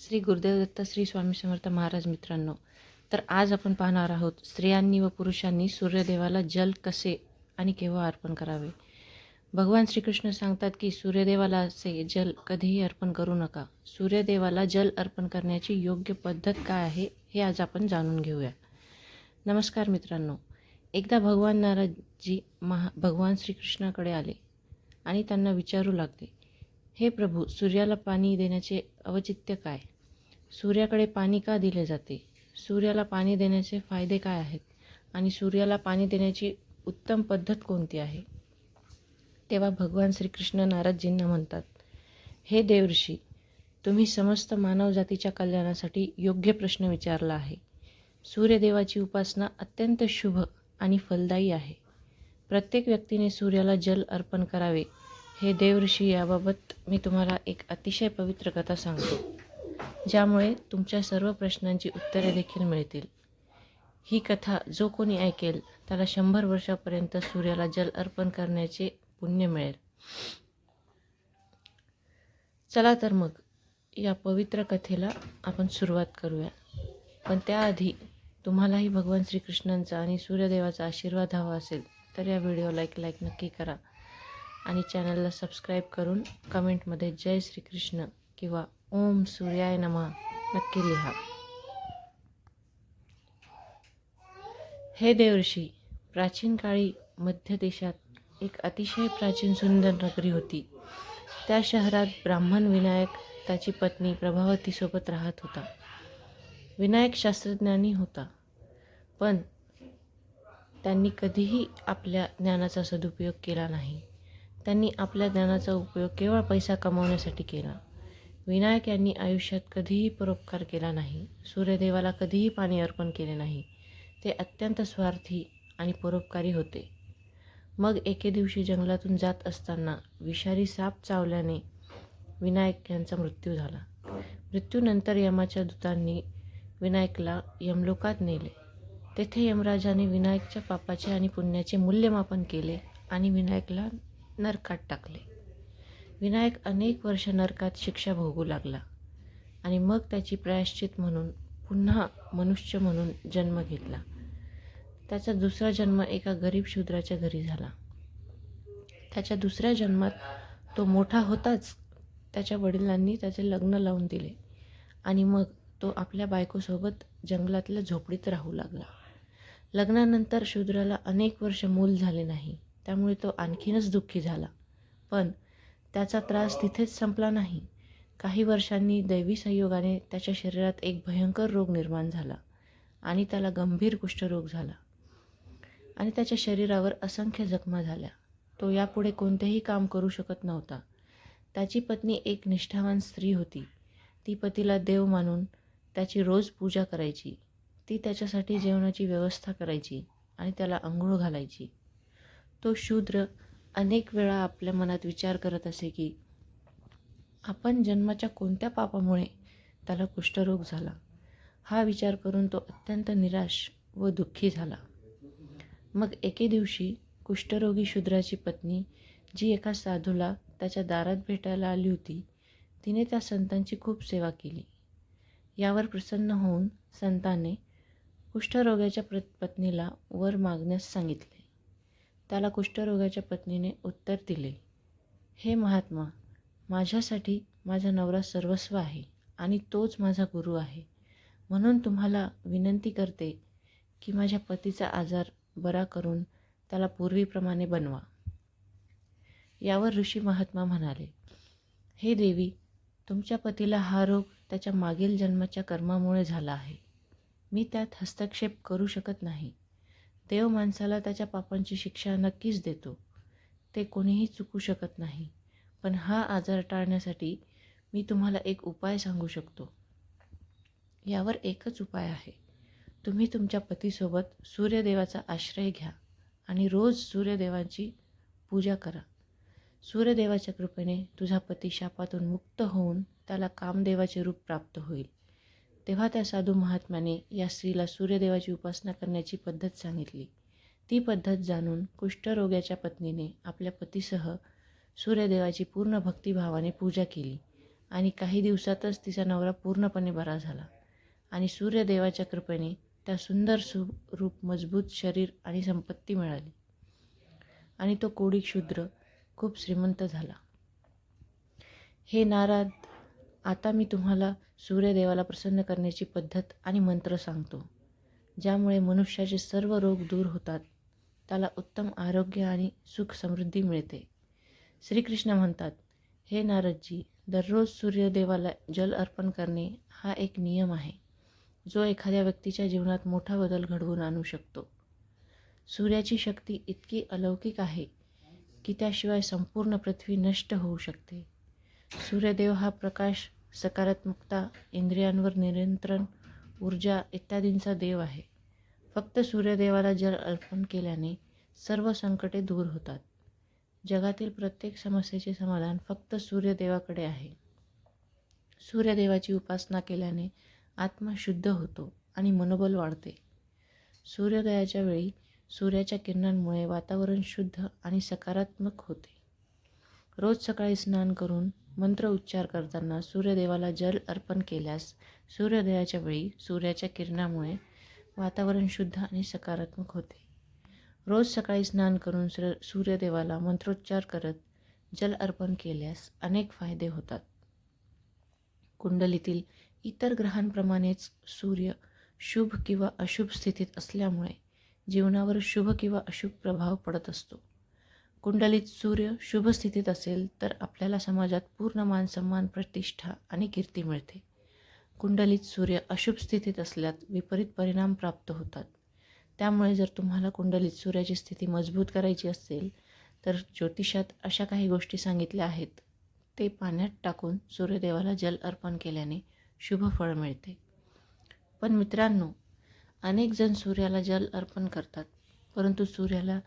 श्री गुरुदेव दत्त श्री स्वामी समर्थ महाराज मित्रांनो तर आज आपण पाहणार आहोत स्त्रियांनी व पुरुषांनी सूर्यदेवाला जल कसे आणि केव्हा अर्पण करावे? भगवान श्रीकृष्ण सांगतात की सूर्यदेवाला असे जल कधीही अर्पण करू नका. सूर्यदेवाला जल अर्पण करण्याची योग्य पद्धत काय आहे हे आज आपण जाणून घेऊया. नमस्कार मित्रांनो एकदा भगवान नारदजी महा भगवान श्रीकृष्णाकडे आले आणि त्यांना विचारू लागले हे प्रभू सूर्याला पाणी देण्याचे औचित्य काय? सूर्याकडे पाणी का दिले जाते? सूर्याला पाणी देण्याचे फायदे काय आहेत? आणि सूर्याला पाणी देण्याची उत्तम पद्धत कोणती आहे? तेव्हा भगवान श्रीकृष्ण नारदजींना म्हणतात हे देवऋषी तुम्ही समस्त मानवजातीच्या कल्याणासाठी योग्य प्रश्न विचारला आहे. सूर्यदेवाची उपासना अत्यंत शुभ आणि फलदायी आहे. प्रत्येक व्यक्तीने सूर्याला जल अर्पण करावे हे देवऋषी याबाबत मी तुम्हाला एक अतिशय पवित्र कथा सांगतो ज्यामुळे तुमच्या सर्व प्रश्नांची उत्तरे देखील मिळतील. ही कथा जो कोणी ऐकेल त्याला शंभर वर्षापर्यंत सूर्याला जल अर्पण करण्याचे पुण्य मिळेल. चला तर मग या पवित्र कथेला आपण सुरुवात करूया. पण त्याआधी तुम्हालाही भगवान श्रीकृष्णांचा आणि सूर्यदेवाचा आशीर्वाद हवा असेल तर या व्हिडिओला एक लाईक नक्की करा. आणि चॅनलला सबस्क्राईब करून कमेंटमध्ये जय श्रीकृष्ण किंवा ओम सूर्याय नमः नक्की लिहा. हे देवऋषी प्राचीन काळी मध्य देशात एक अतिशय प्राचीन सुंदर नगरी होती. त्या शहरात ब्राह्मण विनायक त्याची पत्नी प्रभावतीसोबत राहत होता. विनायक शास्त्रज्ञानी होता. पण त्यांनी कधीही आपल्या ज्ञानाचा सदुपयोग केला नाही. त्यांनी आपल्या ज्ञानाचा उपयोग केवळ पैसा कमावण्यासाठी केला. विनायक यांनी आयुष्यात कधीही परोपकार केला नाही. सूर्यदेवाला कधीही पाणी अर्पण केले नाही. ते अत्यंत स्वार्थी आणि परोपकारी होते. मग एके दिवशी जंगलातून जात असताना विषारी साप चावल्याने विनायक यांचा मृत्यू झाला. मृत्यूनंतर यमाच्या दूतांनी विनायकला यमलोकात नेले. तेथे यमराजाने विनायकच्या पापाचे आणि पुण्याचे मूल्यमापन केले आणि विनायकला नरकात टाकले. विनायक अनेक वर्ष नरकात शिक्षा भोगू लागला आणि मग त्याची प्रायश्चित म्हणून पुन्हा मनुष्य म्हणून जन्म घेतला. त्याचा दुसरा जन्म एका गरीब शूद्राच्या घरी झाला. त्याच्या दुसऱ्या जन्मात तो मोठा होताच त्याच्या वडिलांनी त्याचे लग्न लावून दिले आणि मग तो आपल्या बायकोसोबत जंगलातल्या झोपडीत राहू लागला. लग्नानंतर शूद्राला अनेक वर्ष मूल झाले नाही. त्यामुळे तो आणखीनच दुःखी झाला. पण त्याचा त्रास तिथेच संपला नाही. काही वर्षांनी दैवी संयोगाने त्याच्या शरीरात एक भयंकर रोग निर्माण झाला आणि त्याला गंभीर कुष्ठरोग झाला आणि त्याच्या शरीरावर असंख्य जखमा झाल्या. तो यापुढे कोणतेही काम करू शकत नव्हता. त्याची पत्नी एक निष्ठावान स्त्री होती. ती पतीला देव मानून त्याची रोज पूजा करायची. ती त्याच्यासाठी जेवणाची व्यवस्था करायची आणि त्याला आंघोळ घालायची. तो शूद्र अनेक वेळा आपल्या मनात विचार करत असे की आपण जन्माच्या कोणत्या पापामुळे त्याला कुष्ठरोग झाला? हा विचार करून तो अत्यंत निराश व दुःखी झाला. मग एके दिवशी कुष्ठरोगी शूद्राची पत्नी जी एका साधूला त्याच्या दारात भेटायला आली होती तिने त्या संतांची खूप सेवा केली. यावर प्रसन्न होऊन संताने कुष्ठरोग्याच्या प्र पत्नीला वर मागण्यास सांगितले. त्याला कुष्ठरोगाच्या पत्नीने उत्तर दिले हे महात्मा माझ्यासाठी माझा नवरा सर्वस्व आहे आणि तोच माझा गुरु आहे. म्हणून तुम्हाला विनंती करते की माझ्या पतीचा आजार बरा करून त्याला पूर्वीप्रमाणे बनवा. यावर ऋषी महात्मा म्हणाले हे देवी तुमच्या पतीला हा रोग त्याच्या मागील जन्माच्या कर्मामुळे झाला आहे. मी त्यात हस्तक्षेप करू शकत नाही. देव माणसाला त्याच्या पापांची शिक्षा नक्कीच देतो. ते कोणीही चुकू शकत नाही. पण हा आजार टाळण्यासाठी मी तुम्हाला एक उपाय सांगू शकतो. यावर एकच उपाय आहे. तुम्ही तुमच्या पतीसोबत सूर्यदेवाचा आश्रय घ्या आणि रोज सूर्यदेवाची पूजा करा. सूर्यदेवाच्या कृपेने तुझा पती शापातून मुक्त होऊन त्याला कामदेवाचे रूप प्राप्त होईल. तेव्हा त्या साधू महात्म्याने या स्त्रीला सूर्यदेवाची उपासना करण्याची पद्धत सांगितली. ती पद्धत जाणून कुष्ठरोग्याच्या पत्नीने आपल्या पतीसह सूर्यदेवाची पूर्ण भक्तिभावाने पूजा केली आणि काही दिवसातच तिचा नवरा पूर्णपणे बरा झाला आणि सूर्यदेवाच्या कृपेने त्या सुंदर सु रूप मजबूत शरीर आणि संपत्ती मिळाली. आणि तो कोडी क्षुद्र खूप श्रीमंत झाला. हे नारद आता मी तुम्हाला सूर्यदेवाला प्रसन्न करण्याची पद्धत आणि मंत्र सांगतो. ज्यामुळे मनुष्याचे सर्व रोग दूर होतात. त्याला उत्तम आरोग्य आणि सुख समृद्धी मिळते. श्रीकृष्ण म्हणतात हे नारदजी दररोज सूर्यदेवाला जल अर्पण करणे हा एक नियम आहे. जो एखाद्या व्यक्तीच्या जीवनात मोठा बदल घडवून आणू शकतो. सूर्याची शक्ती इतकी अलौकिक आहे की त्याशिवाय संपूर्ण पृथ्वी नष्ट होऊ शकते. सूर्यदेव हा प्रकाश सकारात्मकता इंद्रियांवर नियंत्रण ऊर्जा इत्यादींचा देव आहे. फक्त सूर्यदेवाला जल अर्पण केल्याने सर्व संकटे दूर होतात. जगातील प्रत्येक समस्येचे समाधान फक्त सूर्यदेवाकडे आहे. सूर्यदेवाची उपासना केल्याने आत्मा शुद्ध होतो आणि मनोबल वाढते. सूर्योदयाच्या वेळी सूर्याच्या किरणांमुळे वातावरण शुद्ध आणि सकारात्मक होते. रोज सकाळी स्नान करून मंत्र उच्चार करताना सूर्यदेवाला जल अर्पण केल्यास सूर्योदयाच्या वेळी सूर्याच्या किरणामुळे वातावरण शुद्ध आणि सकारात्मक होते. रोज सकाळी स्नान करून सूर्य सूर्यदेवाला मंत्रोच्चार करत जल अर्पण केल्यास अनेक फायदे होतात. कुंडलीतील इतर ग्रहांप्रमाणेच सूर्य शुभ किंवा अशुभ स्थितीत असल्यामुळे जीवनावर शुभ किंवा अशुभ प्रभाव पडत असतो. कुंडलीत सूर्य शुभ स्थितीत असेल तर आपल्याला समाजात पूर्ण मानसन्मान प्रतिष्ठा आणि कीर्ती मिळते. कुंडलीत सूर्य अशुभ स्थितीत असल्यात विपरीत परिणाम प्राप्त होतात. त्यामुळे जर तुम्हाला कुंडलीत सूर्याची स्थिती मजबूत करायची असेल तर ज्योतिषात अशा काही गोष्टी सांगितल्या आहेत. ते पाण्यात टाकून सूर्यदेवाला जल अर्पण केल्याने शुभ फळ मिळते. पण मित्रांनो अनेक जण सूर्याला जल अर्पण करतात परंतु सूर्याला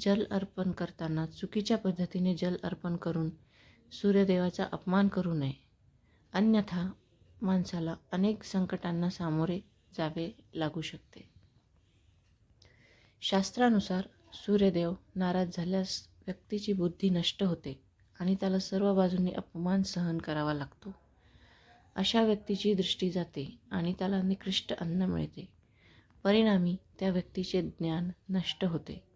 जल अर्पण करताना चुकीच्या पद्धतीने जल अर्पण करून सूर्यदेवाचा अपमान करू नये. अन्यथा माणसाला अनेक संकटांना सामोरे जावे लागू शकते. शास्त्रानुसार सूर्यदेव नाराज झाल्यास व्यक्तीची बुद्धी नष्ट होते आणि त्याला सर्व बाजूंनी अपमान सहन करावा लागतो. अशा व्यक्तीची दृष्टी जाते आणि त्याला निकृष्ट अन्न मिळते. परिणामी त्या व्यक्तीचे ज्ञान नष्ट होते.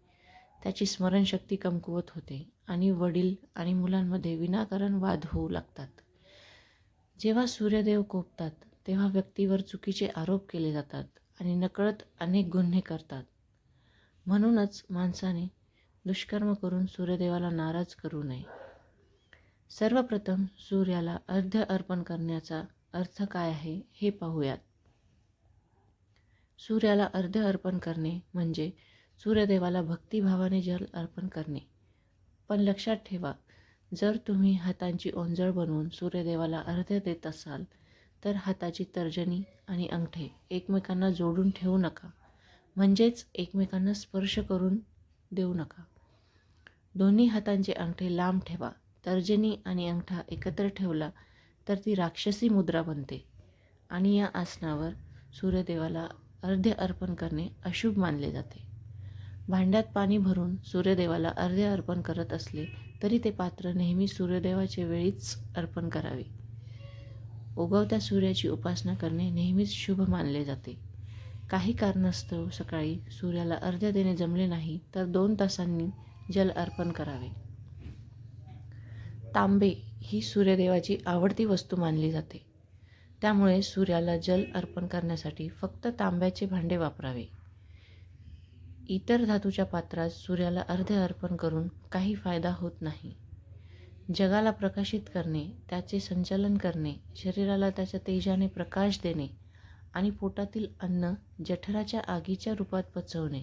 त्याची स्मरणशक्ती कमकुवत होते आणि वडील आणि मुलांमध्ये विनाकारण वाद होऊ लागतात. जेव्हा सूर्यदेव कोपतात तेव्हा व्यक्तीवर चुकीचे आरोप केले जातात आणि नकळत अनेक गुन्हे करतात. म्हणूनच माणसाने दुष्कर्म करून सूर्यदेवाला नाराज करू नये. सर्वप्रथम सूर्याला अर्ध्य अर्पण करण्याचा अर्थ काय आहे हे पाहूयात. सूर्याला अर्ध्य अर्पण करणे म्हणजे सूर्यदेवाला भक्तिभावाने जल अर्पण करणे. पण लक्षात ठेवा जर तुम्ही हातांची ओंजळ बनवून सूर्यदेवाला अर्ध देत असाल तर हाताची तर्जनी आणि अंगठे एकमेकांना जोडून ठेवू नका. म्हणजेच एकमेकांना स्पर्श करून देऊ नका. दोन्ही हातांचे अंगठे लांब ठेवा. तर्जनी आणि अंगठा एकत्र ठेवला तर ती राक्षसी मुद्रा बनते. आणि या आसनावर सूर्यदेवाला अर्ध्य अर्पण करणे अशुभ मानले जाते. भांड्यात पाणी भरून सूर्यदेवाला अर्धे अर्पण करत असले तरी ते पात्र नेहमी सूर्यदेवाच्या वेळीच अर्पण करावे. उगवत्या सूर्याची उपासना करणे नेहमीच शुभ मानले जाते. काही कारणास्तव सकाळी सूर्याला अर्ध्य देणे जमले नाही तर दोन तासांनी जल अर्पण करावे. तांबे ही सूर्यदेवाची आवडती वस्तू मानली जाते. त्यामुळे सूर्याला जल अर्पण करण्यासाठी फक्त तांब्याचे भांडे वापरावे. इतर धातूच्या पात्रात सूर्याला अर्धे अर्पण करून काही फायदा होत नाही. जगाला प्रकाशित करणे त्याचे संचालन करणे शरीराला त्याच्या तेजाने प्रकाश देणे आणि पोटातील अन्न जठराच्या आगीच्या रूपात पचवणे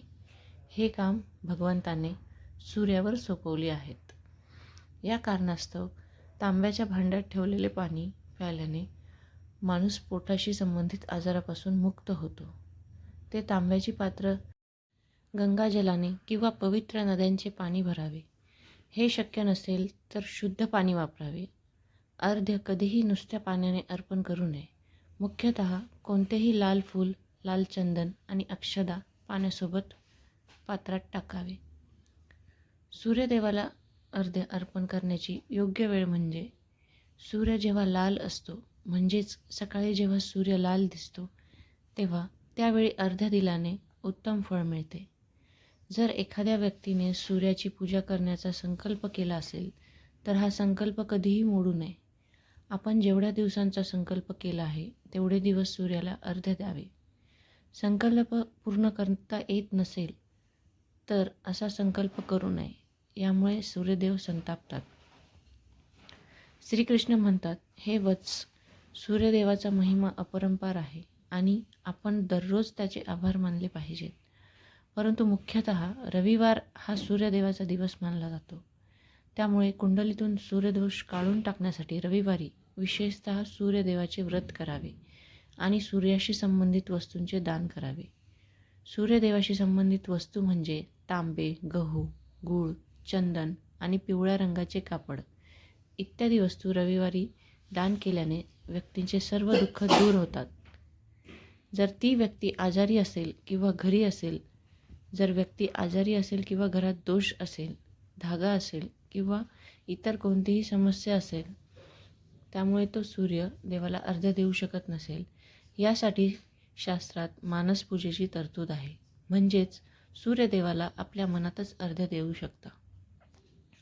हे काम भगवंताने सूर्यावर सोपवले आहेत. या कारणास्तव तांब्याच्या भांड्यात ठेवलेले पाणी प्यायल्याने माणूस पोटाशी संबंधित आजारापासून मुक्त होतो. ते तांब्याची पात्र गंगाजलाने किंवा पवित्र नद्यांचे पाणी भरावे. हे शक्य नसेल तर शुद्ध पाणी वापरावे. अर्ध्य कधीही नुसत्या पाण्याने अर्पण करू नये. मुख्यतः कोणतेही लाल फूल लाल चंदन आणि अक्षदा पाण्यासोबत पात्रात टाकावे. सूर्यदेवाला अर्ध्य अर्पण करण्याची योग्य वेळ म्हणजे सूर्य जेव्हा लाल असतो म्हणजेच सकाळी जेव्हा सूर्य लाल दिसतो तेव्हा त्यावेळी अर्ध्या दिलाने उत्तम फळ मिळते. जर एखाद्या व्यक्तीने सूर्याची पूजा करण्याचा संकल्प केला असेल तर हा संकल्प कधीही मोडू नये. आपण जेवढ्या दिवसांचा संकल्प केला आहे तेवढे दिवस सूर्याला अर्ध्य द्यावे. संकल्प पूर्ण करता येत नसेल तर असा संकल्प करू नये. यामुळे सूर्यदेव संतापतात. श्रीकृष्ण म्हणतात हे वत्स सूर्यदेवाचा महिमा अपरंपार आहे आणि आपण दररोज त्याचे आभार मानले पाहिजेत. परंतु मुख्यतः रविवार हा सूर्यदेवाचा दिवस मानला जातो. त्यामुळे कुंडलीतून सूर्यदोष काढून टाकण्यासाठी रविवारी विशेषतः सूर्यदेवाचे व्रत करावे आणि सूर्याशी संबंधित वस्तूंचे दान करावे. सूर्यदेवाशी संबंधित वस्तू म्हणजे तांबे गहू गूळ चंदन आणि पिवळ्या रंगाचे कापड इत्यादी वस्तू रविवारी दान केल्याने व्यक्तींचे सर्व दुःख दूर होतात. जर ती व्यक्ती आजारी असेल किंवा घरी असेल जर व्यक्ती आजारी असेल किंवा घरात दोष असेल धागा असेल किंवा इतर कोणतीही समस्या असेल त्यामुळे तो सूर्य देवाला अर्ध्य देऊ शकत नसेल यासाठी शास्त्रात मानसपूजेची तरतूद आहे. म्हणजेच सूर्यदेवाला आपल्या मनातच अर्ध्य देऊ शकता.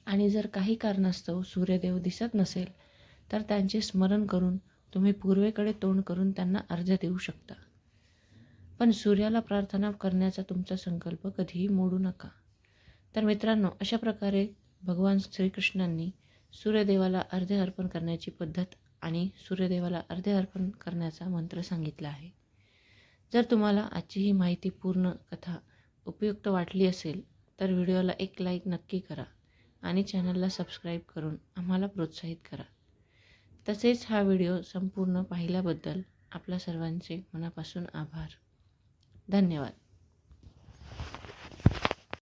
आणि जर काही कारणास्तव सूर्यदेव दिसत नसेल तर त्यांचे स्मरण करून तुम्ही पूर्वेकडे तोंड करून त्यांना अर्ध्य देऊ शकता. पण सूर्याला प्रार्थना करण्याचा तुमचा संकल्प कधीही मोडू नका. तर मित्रांनो अशा प्रकारे भगवान श्रीकृष्णांनी सूर्यदेवाला अर्धे अर्पण करण्याची पद्धत आणि सूर्यदेवाला अर्धे अर्पण करण्याचा मंत्र सांगितला आहे. जर तुम्हाला आजची ही माहिती पूर्ण कथा उपयुक्त वाटली असेल तर व्हिडिओला एक लाईक नक्की करा आणि चॅनलला सबस्क्राईब करून आम्हाला प्रोत्साहित करा. तसेच हा व्हिडिओ संपूर्ण पाहिल्याबद्दल आपल्या सर्वांचे मनापासून आभार. धन्यवाद.